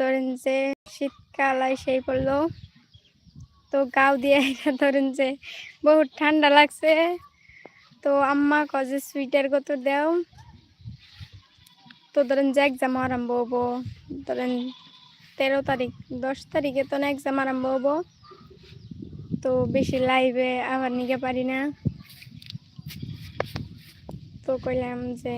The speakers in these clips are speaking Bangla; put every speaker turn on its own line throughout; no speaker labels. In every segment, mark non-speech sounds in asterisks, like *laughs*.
ধরেন যে শীতকাল সেই পড়ল। তো গাও দিয়ে ধরেন যে বহুত ঠান্ডা লাগছে। তো আম্মা কজে সুইটার কত দেও। তো ধরেন যে এক্সাম আরম্ভ হব, ধরেন তেরো তারিখ, দশ তারিখে তো না এক্সাম আরম্ভ হব। তো বেশি লাইভে আবার নিতে পারি না। তো কইলাম যে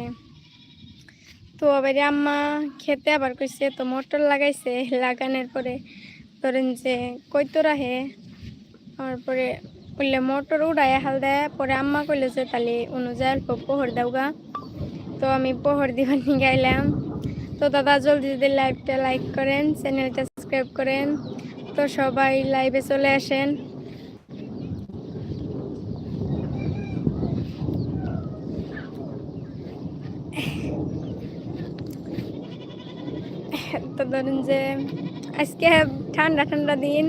তো আবার আম্মা খেতে আবার কইছে, তো মোটর লাগাইছে লাগানোর পরে। ধরেন যে কইতো রাহে তারপরে কইলে মোটর উড়াই হাল দেয় পরে আম্মা কইলে যে, তাহলে অনুযায়ী অল্প পোহর দাওগা। তো আমি পোহর দিবার নিয়ে গাইলাম। তো দাদা জলদি যদি লাইভটা লাইক করেন, চ্যানেলটা সাবস্ক্রাইব করেন। তো সবাই লাইভে চলে আসেন তো ধরেন যে, আজকে ঠান্ডা ঠান্ডা দিন,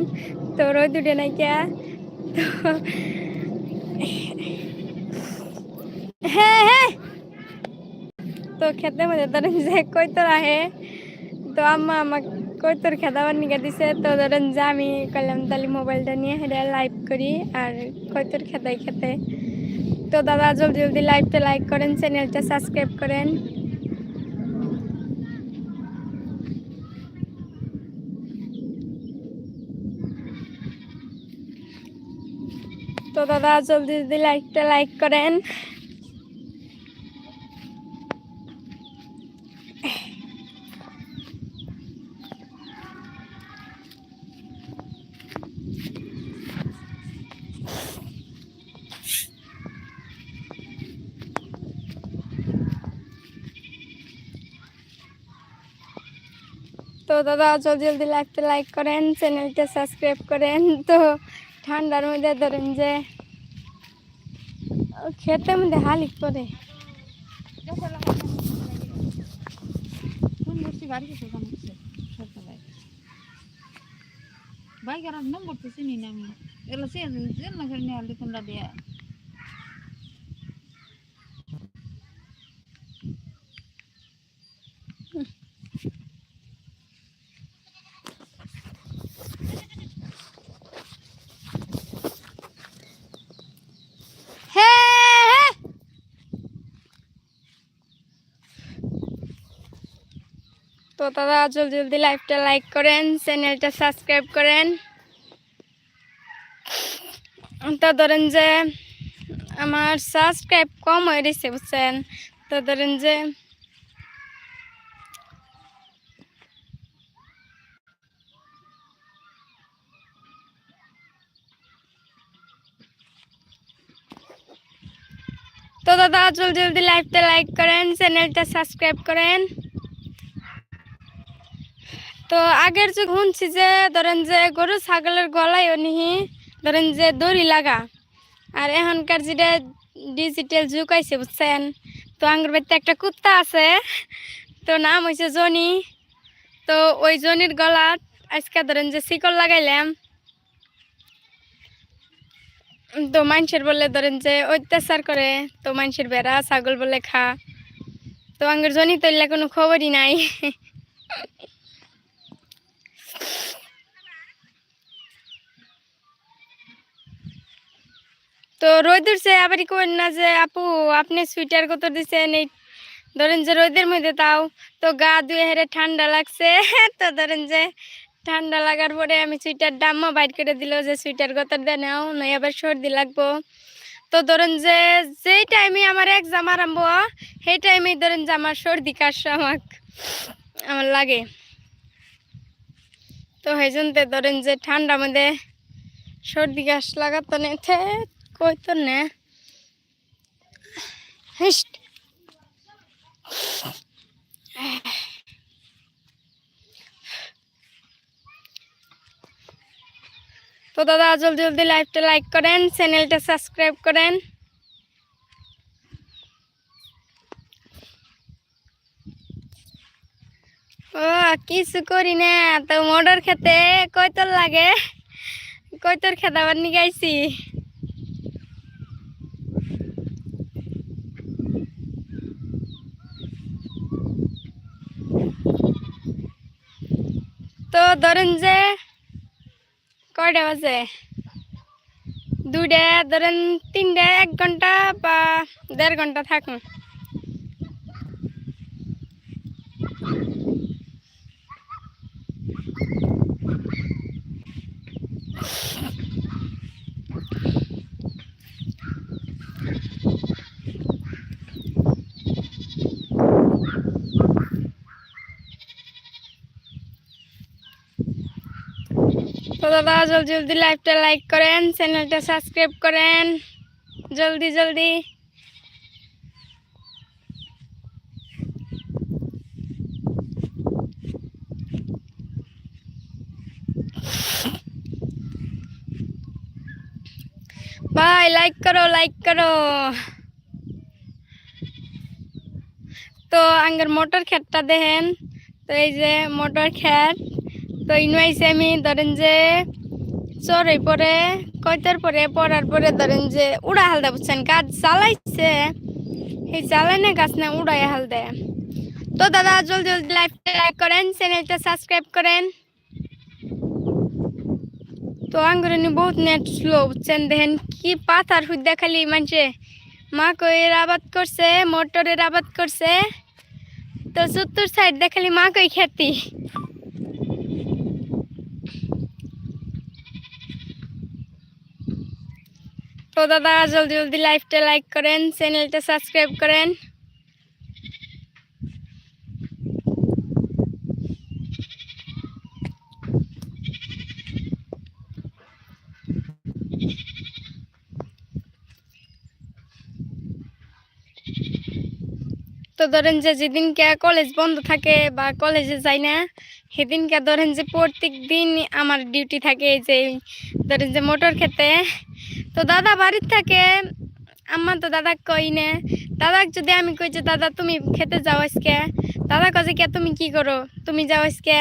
তো রোদ উঠে নাই কে? তো হ্যাঁ হ্যাঁ। তো খেতে মধ্যে ধরেন যে, কৈতর আহে। তো আম্মা আমাকে কৈতর খেদাবার নিকে দিছে। তো ধরেন যে, আমি করলাম তাহলে মোবাইলটা নিয়ে হেঁটে লাইভ করি আর কৈতর খেতাই খেতে। তো দাদা জলদি জলদি লাইভটা লাইক করেন চ্যানেলটা সাবস্ক্রাইব করেন। তো দাদা, জলদি জলদি লাইকটা লাইক করেন। তো দাদা, জলদি জলদি লাইকটা লাইক করেন চ্যানেলটা সাবস্ক্রাইব করেন। তো ঠান্ডার মধ্যে ধরেন যে খেতে মধ্যে হালি করে
বাইক আর নম্বর তো চিনি না আমি। এগুলো সে না করে নিয়ে তোমরা দিয়ে
হ্যাঁ তো দাদা জলদি জলদি লাইভটা লাইক করেন, চ্যানেলটা সাবস্ক্রাইব করেন। তো ধরেন যে আমার সাবস্ক্রাইব কম হয়ে গেছে, বুঝছেন? তো ধরেন যে তো দাদা, জলদি জলদি লাইভটা লাইক করেন, চ্যানেলটা সাবস্ক্রাইব করেন। তো আগের যুগ শুনছি যে, ধরেন যে গরু, ছাগলের গলায় নিহি ধরেন যে দড়ি লাগা। আর এখনকার যেটা ডিজিটাল যুগ আইছে, বুঝছেন? তো আঙ্গুর বাড়িতে একটা কুত্তা আছে, তো নাম হয়েছে জনি। তো ওই জনির গলাত আজকে ধরেন যে শিকল লাগাইলাম। তো মানুষের বলে ধরেন যে অত্যাচার করে, তো মানুষের বেড়া, ছাগল বলে খা। তো আঙ্গুর জনি তৈলে কোনো খবরই নাই। *laughs* তো রোদের সে আবারই করেন না যে, আপু, আপনি সুইটার কত দিছেন? এই ধরেন যে রোদের মধ্যে তাও তো গা ধুয়ে হেরে ঠান্ডা লাগছে। *laughs* তো ধরেন যে ঠান্ডা লাগার পরে আমি সুইটার দামও বাইর করে দিল যে সুইটার কত দিয়ে নাও? নয় আবার সর্দি লাগবো। তো ধরেন যে যেই টাইমে আমার এক্সাম আরম্ভ, সেই টাইমেই ধরেন যে আমার সর্দি কাশছে আমাক আমার লাগে। তো সেই ধরেন যে ঠান্ডা মধ্যে সর্দি কাশ লাগাতো নেছে কই তো নে। তো দাদা, জলদি জলদি লাইভটা লাইক করেন, চ্যানেলটা সাবস্ক্রাইব করেন। ও, কিছু করি না। তো মোটর খেতে কয়তর লাগে? কয়তর খেতে আবার নিয়ে তো ধরেন যে কয়টা বাজে? দুইটা, ধরেন তিনটা, এক ঘণ্টা বা দেড় ঘণ্টা থাকুন। দাদা, জলদি জলদি লাইভটা লাইক করেন, চ্যানেলটা সাবস্ক্রাইব করেন। জলদি জলদি। ভাই, লাইক করো লাইক করো। তো, আঙ্গের মোটর ক্ষেতটা দেখেন। তো, এই যে মোটর ক্ষেত। তো ইনভাইসে আমি ধরেন যে চড়ে পরে কয়টার পরে, পড়ার পরে ধরেন যে উড়া হালদা বুঝছেন? গাছ জ্বালাইছে। এই জ্বালাই না গাছ না উড়াই হালদে তো দাদা, জলদি জলদি লাইভটা লাইক করেন, চ্যানেলটা সাবস্ক্রাইব করেন। তো আঙ্গুরনি বহুত নেট স্লো বুঝছেন? দেখেন কি পাতার হুদ্দা খালি মানছে। মা কইয়ের আবাদ করছে, মোটরের আবাদ করছে। তো চত্তর সাইড দেখালি মা কই খেতি? তো দাদা, জলদি জলদি লাইভটা লাইক করেন চ্যানেলটা সাবস্ক্রাইব করেন। তো ধরেন যে যেদিনকে কলেজ বন্ধ থাকে বা কলেজে যাই না, সেদিনকে ধরেন যে প্রত্যেক দিন আমার ডিউটি থাকে যে, ধরেন যে মোটর খেতে তো দাদা বাড়ির থাকে আমার তো দাদা কই নে। দাদাক যদি আমি কই যে, দাদা, তুমি খেতে যাও আজকে। দাদা কাজে কে, তুমি কি করো? তুমি যাও আজকে।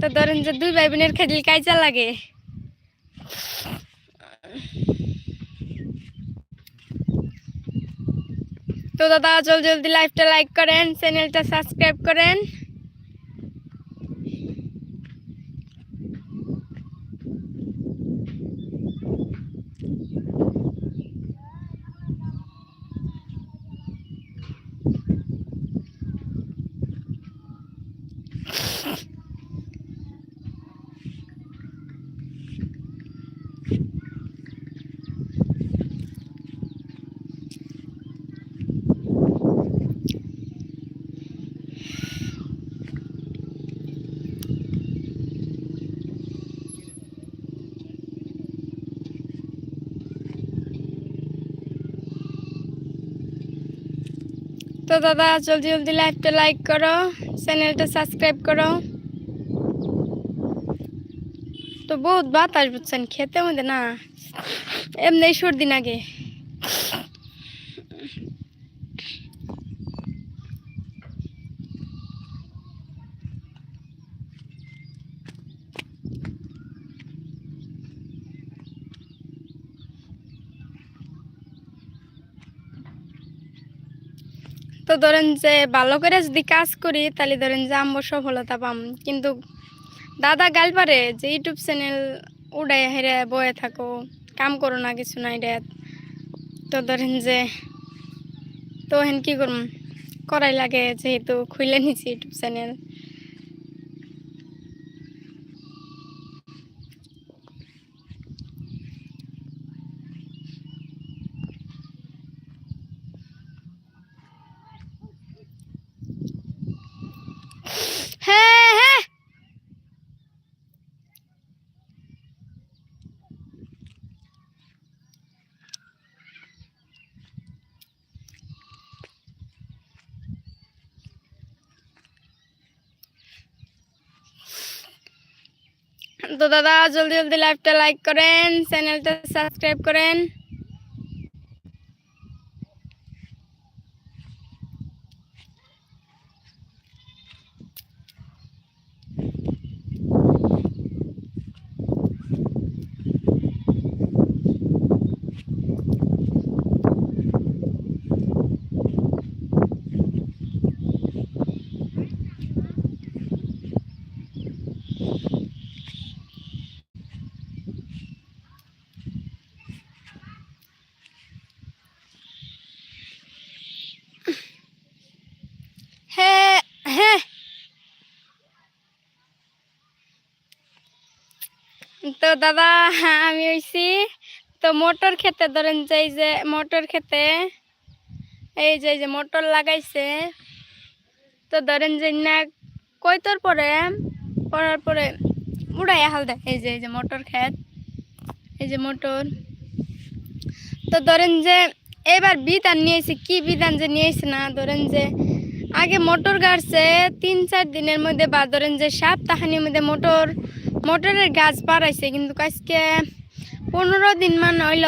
তো ধরেন যে, দুই ভাই বোনের খেলি কাইচা লাগে। তো দাদা জলদি জলদি লাইভটা লাইক করেন চ্যানেলটা সাবস্ক্রাইব করেন। তো দাদা, জলদি জলদি লাইভটা লাইক করো চ্যানেলটা সাবস্ক্রাইব করো। তো বহুত বাতাস বুঝছেন, খেতে মধ্যে না। এমনি সর্দিন নাগে তো ধরেন যে ভালো করে যদি কাজ করি, তাহলে ধরেন যে আমরা সফলতা পাম। কিন্তু দাদা গাল পারে যে ইউটিউব চ্যানেল উড়াই হেরে বয়ে থাকো, কাম করো না কিছু নাই রে তো ধরেন যে তো হেন কি করম? করাই লাগে যেহেতু খুলে নিছি ইউটিউব চ্যানেল হ্যাঁ হ্যাঁ তো দাদা জলদি জলদি লাইভটা লাইক করেন চ্যানেলটা সাবস্ক্রাইব করেন। তো দাদা, আমি হইছি, তো মোটর খেতে ধরেন যে, এই যে মোটর খেতে, এই যে যে মোটর লাগাইছে, তো ধরেন যে না কয়তর পরে? পড়ার পরে, উড়াই হাল দেয় এই যে এই যে মোটর খেত, এই যে মোটর। তো ধরেন যে, এবার বিধান নিয়েছি, কি বিধান যে নিয়েছি না, ধরেন যে, আগে মোটর গাড়ছে, তিন চার দিনের মধ্যে বা ধরেন যে সপ্তাহানির মধ্যে মোটর মোটরের গাছ বাড়াইছে, কিন্তু আজকে পনেরো দিন মান হইল,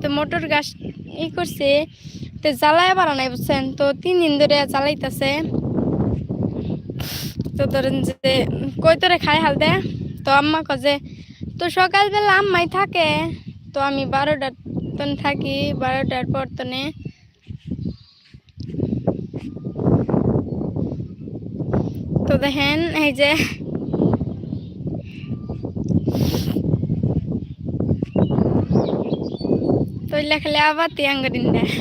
তো মোটর গাছ ই করছে, তো জ্বালায় বাড়া নাই বুঝছেন, তো তিন দিন ধরে জ্বালাইতেছে। তো ধরেন যে, কই তোরে খাই হাল দে? তো আম্মা কজে তো সকালবেলা আম্মাই থাকে, তো আমি বারোটার তন থাকি, বারোটার পর তনে। তো দেখেন, এই যে তো লেখালে আবার তিয়াঙ্গরিন দেয়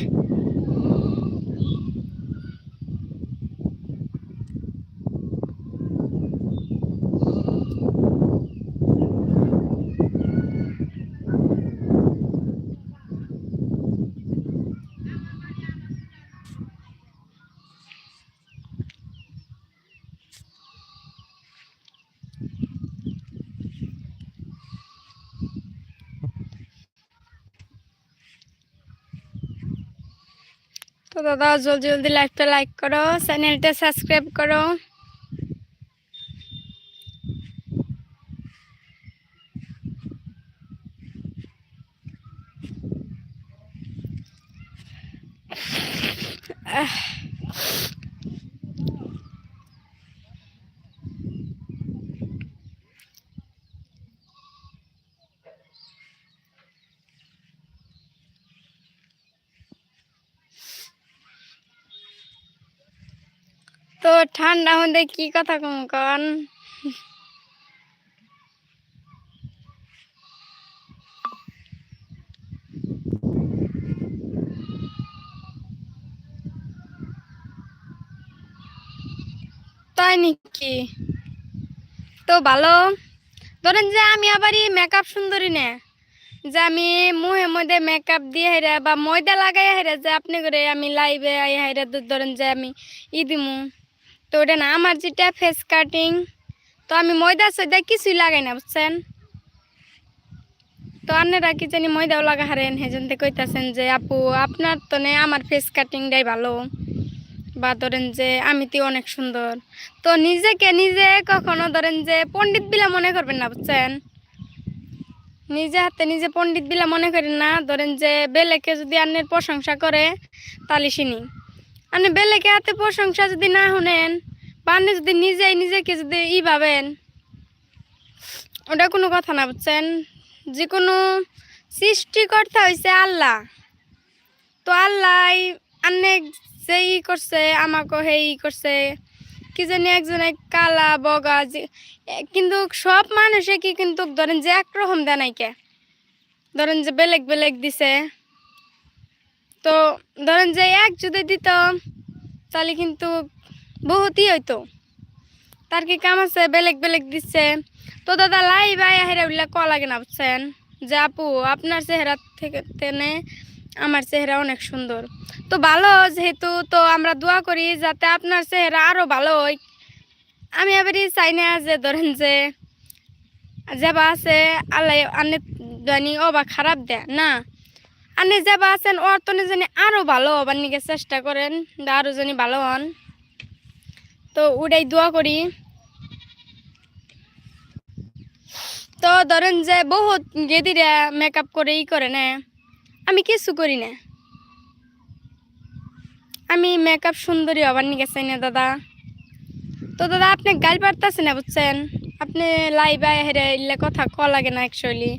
তো দাদা জলদি জলদি লাইভটা লাইক করো চ্যানেলটা সাবস্ক্রাইব করো আহ, তো ঠান্ডা মধ্যে কি কথা কম কন? তাই নাকি? তো ভালো। ধরেন যে আমি আবারই মেকআপ সুন্দরী না। যে আমি মুহে মধ্যে মেকআপ দিয়ে হেরা বা ময়দা লাগাই হেরা যে আপনি করে আমি লাইভে হেরা ধরেন যে আমি ই দিমু। তো ওটা না, আমার যেটা ফেস কাটিং তো আমি ময়দা সয়দা কিছুই লাগাই না, বুঝছেন? তো আপনারা কি জানি ময়দাও লাগা হারেন হেজনতে কইতাছেন যে, আপু, আপনার তো নে, আমার ফেস কাটিংটাই ভালো। বা ধরেন যে আমি তো অনেক সুন্দর। তো নিজেকে নিজে কখনো ধরেন যে, পণ্ডিত বিলা মনে করবেন না, বুঝছেন? নিজে হাতে নিজে পণ্ডিত বিলা মনে করেন না, ধরেন যে, বেলেকে যদি আন্নের প্রশংসা করে, তাহলে আপনি বেলেকে হাতে প্রশংসা যদি না শুনেন, বা আপনি যদি নিজেই নিজেকে যদি ই ভাবেন, ওটা কোনো কথা না, বুঝছেন? যে কোনো সৃষ্টিকর্তা হয়েছে আল্লাহ। তো আল্লাহ অনেক যে ই করছে আমাকে হে ই করছে। কি জানি একজনে কালা, বগা কিন্তু সব মানুষে কি কিন্তু ধরেন যে একরকম দেয় নাই কে ধরেন যে বেলেগ বেলেগ দিছে। তো ধরেন যে এক যদি দিত, তাহলে কিন্তু বহুতই হইতো। তার কি কাম আছে? বেলেগ বেলেগ দিচ্ছে। তো দাদা লাই বাই হেরা উল্লা ক লাগে না, বুঝছেন? যে আপু, আপনার চেহারা থেকে তেনে আমার চেহারা অনেক সুন্দর। তো ভালো, যেহেতু তো আমরা দোয়া করি যাতে আপনার চেহারা আরও ভালো হয়। আমি এবারই চাই না যে ধরেন যে যাবা আছে, আল্লাহ আনে জানি ও বা খারাপ দেয়। না আপনি যাবা আছেন, ওর তো জানি আরও ভালো হবার নিকে চেষ্টা করেন আরও জানি ভালো হন। তো ওটাই দোয়া করি। তো ধরেন যে বহুত গেদিরা মেকআপ করে ই করে না, আমি কিছু করি না। আমি মেকআপ সুন্দরী হবার নিকে চাই না, দাদা। তো দাদা, আপনি গাল পারতেছে না, বুঝছেন? আপনি লাইভ হেরে ইলে কথা ক লাগে না অ্যাকচুয়ালি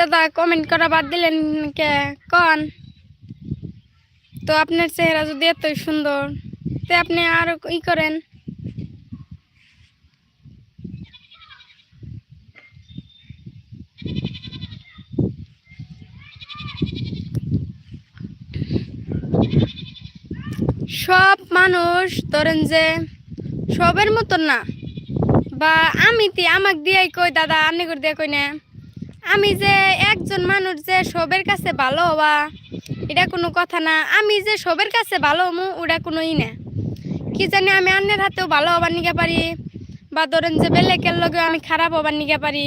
দাদা কমেন্ট করা বাদ দিলেন কে? কন? তো আপনার চেহারা যদি এতই সুন্দর, তো আপনি আরও ই করেন। সব মানুষ ধরেন যে সবের মতন না। বা আমি তি আমাক দিয়াই কই, দাদা আনি করে দিয়ে কই না? আমি যে একজন মানুষ যে সবের কাছে ভালো হওয়া, এটা কোনো কথা না। আমি যে সবের কাছে ভালো হমু, ওটা কোনো ই না। কি জানি আমি অন্যের হাতেও ভালো হবার নিকে পারি, বা ধরেন যে বেলেকের লগে আমি খারাপ হবার নিকে পারি।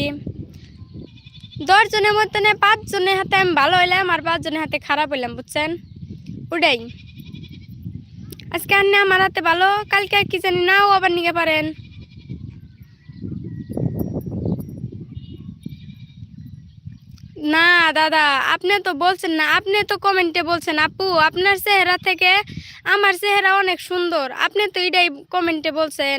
দশজনের মধ্যে না পাঁচজনের হাতে আমি ভালো হইলাম, আর পাঁচজনের হাতে খারাপ হইলাম, বুঝছেন? ওটাই। আজকে আন্নে আমার হাতে ভালো, কালকে কি জানি নাও আবার নিতে পারেন। না, দাদা, আপনি তো বলছেন না, আপনি তো কমেন্টে বলছেন, আপু, আপনার চেহারা থেকে আমার চেহারা অনেক সুন্দর, আপনি তো এটাই কমেন্টে বলছেন।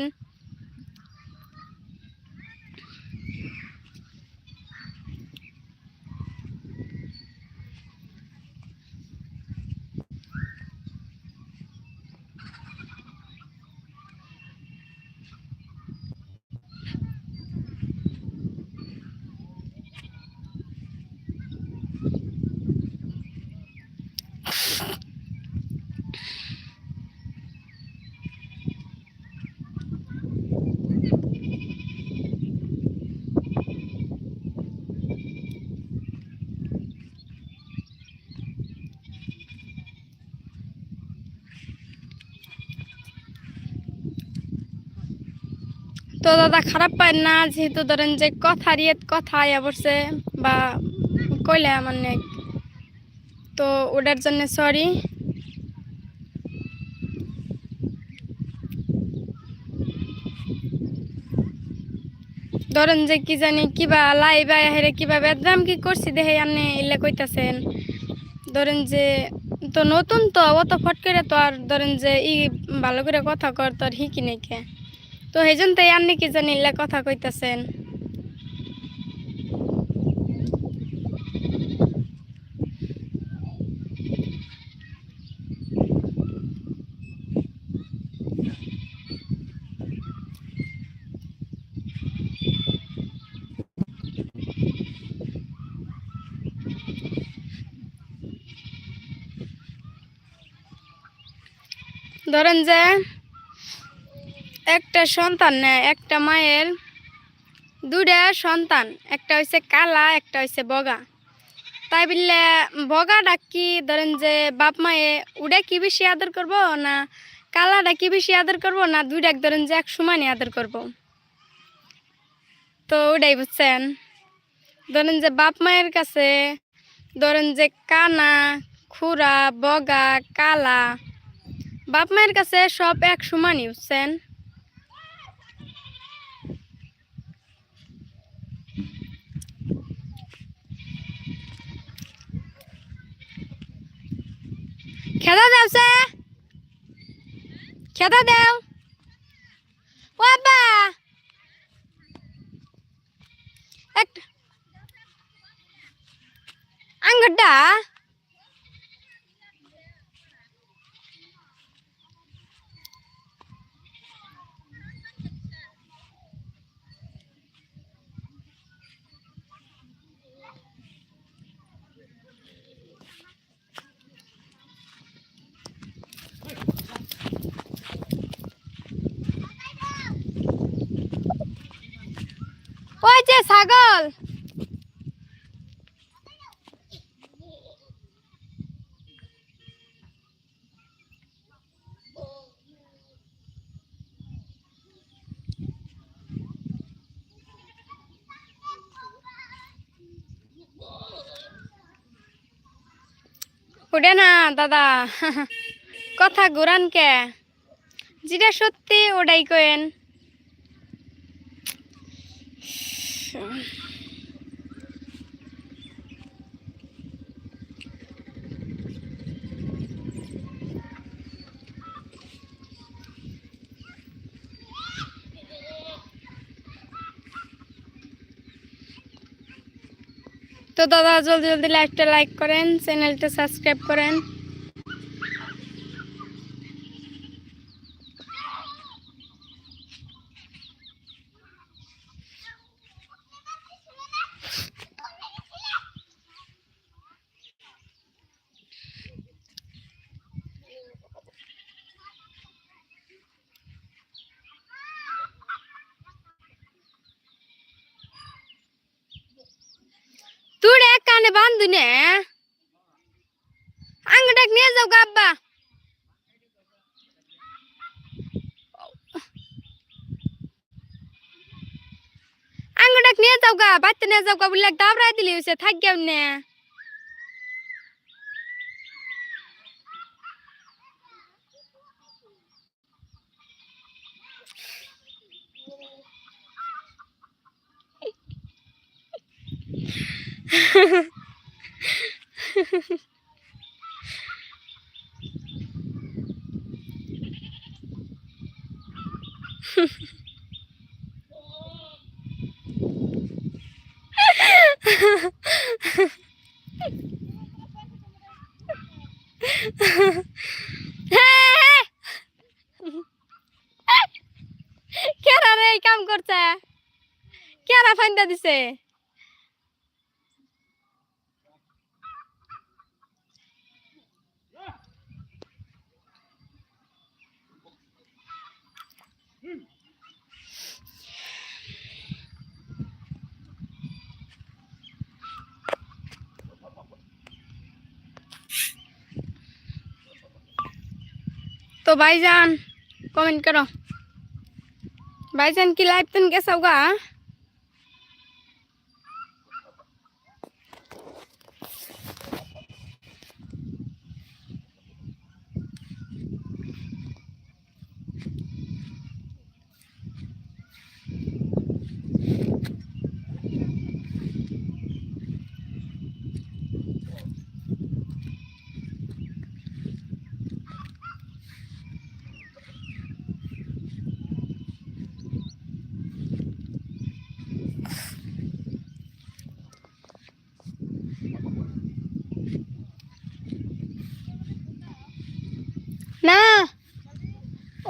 তো দাদা খারাপ পায় না, যেহেতু ধরেন যে কথা রিয়ে কথা আয়া পড়ছে বা কইলে আমার নেক। তো ওটার জন্য সরি ধরেন যে কি জানি কিবা লাই বা হেরে কিবা বেদরাম কি করছি দেখে আপনি এলে কইতাছেন। ধরেন যে তো নতুন তো, অত ফট করে তো আর ধরেন যে ই ভালো করে কথা কর তো আর হিকি নেই তো সেই জন্য তাই আপনি কি জানি এলে কথা কইতাছেন। ধরেন যে একটা সন্তান নেয় একটা মায়ের দুটা সন্তান, একটা হইছে কালা, একটা হইছে বগা। তাই বললে, বগাটা কি? ধরেন যে বাপ মায়ে উড়ে কি বেশি আদর করব না কালাটা কি বেশি আদর করব না দুইটা ধরেন যে এক সমানই আদর করব? তো ওটাই বুঝছেন? ধরেন যে বাপ মায়ের কাছে ধরেন যে কানা, খুরা, বগা, কালা, বাপ মায়ের কাছে সব এক সমানই বুঝছেন? খেদা দেও সে খেদা দেও ও আব্বা একটা আঙ্গড্ডা ছাগল। ওটা না দাদা। কথা ঘুরান কে যেটা সত্যি ওটাই কেন তো দাদা জলদি জলদি লাইভটা লাইক করেন চ্যানেলটা সাবস্ক্রাইব করেন তুই এক কানে বান্ধু নে আঙ্গটাক নিয়ে যাও গা আব্বা আঙ্গটাক নিয়ে যাও গা বাচ্চা নিয়ে যাও গা বললে দাবড়াই দিলি হয়েছে থাক গেও নে। কেরা *laughs* কেরা ফাইন্দা দিছে तो भाईजान कमेंट करो भाईजान की लाइफ तुम कैसा होगा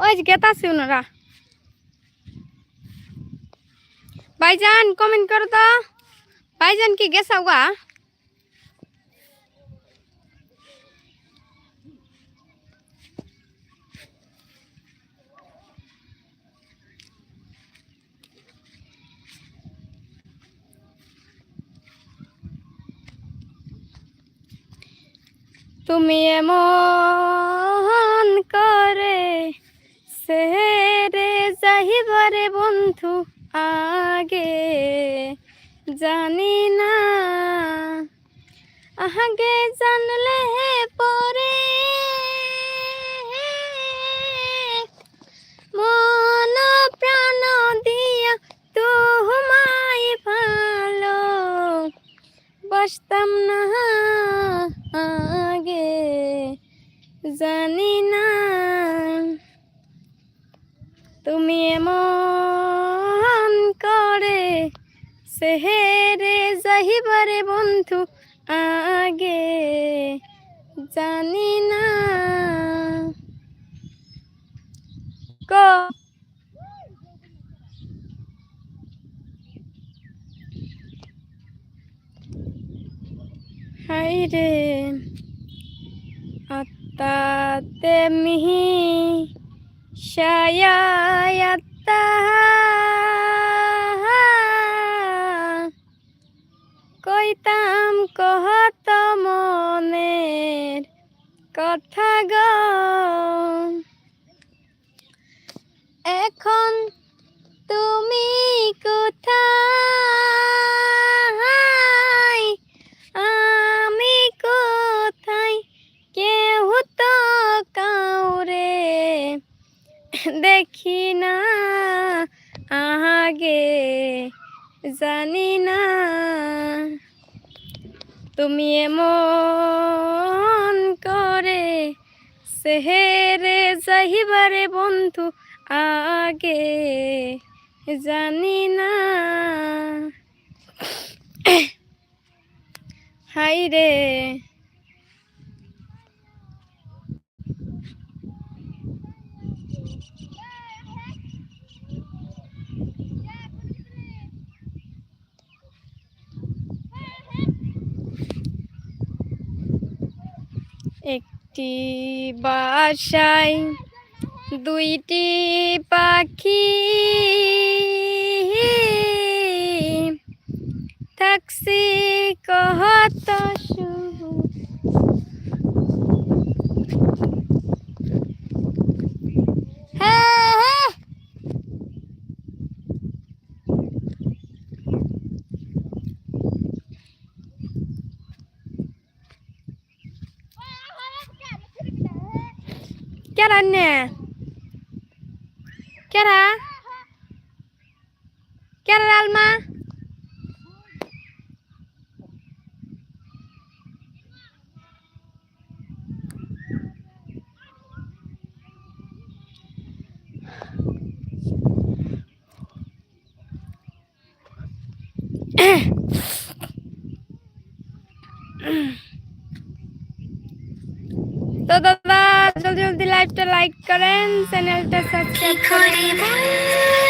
ওই যে গেতাছে ওনারা ভাইজান কমেন্ট করো তো ভাইজান কি গেছাও গা তুমি এমন করে সেরে যাইবারে বন্ধু আগে জানি না। আগে জানলে হে পরে মন প্রাণ দিয়া তোমায় ভালো বসতাম না আগে জানি না। তুমি এমন করে সেহেরে যাহিবারে বন্ধু আগে জানি না। ক হাই রে আত্মাতে মিহি শায়াত্তা কইতাম কহত মনের কথা গ। এখন জানি না। তুমি এমন করে সেহেরে যাহিবারে বন্ধু আগে জানি না। হাই রে একটি বাসায় দুইটি পাখি। থাকছি কহত সুখ। হ্যাঁ হ্যাঁ কেরা নে কেরা কেরা আলমা তো দাদা জলদি জলদি লাইভটা লাইক করেন চ্যানেলটা সাবস্ক্রাইব করেন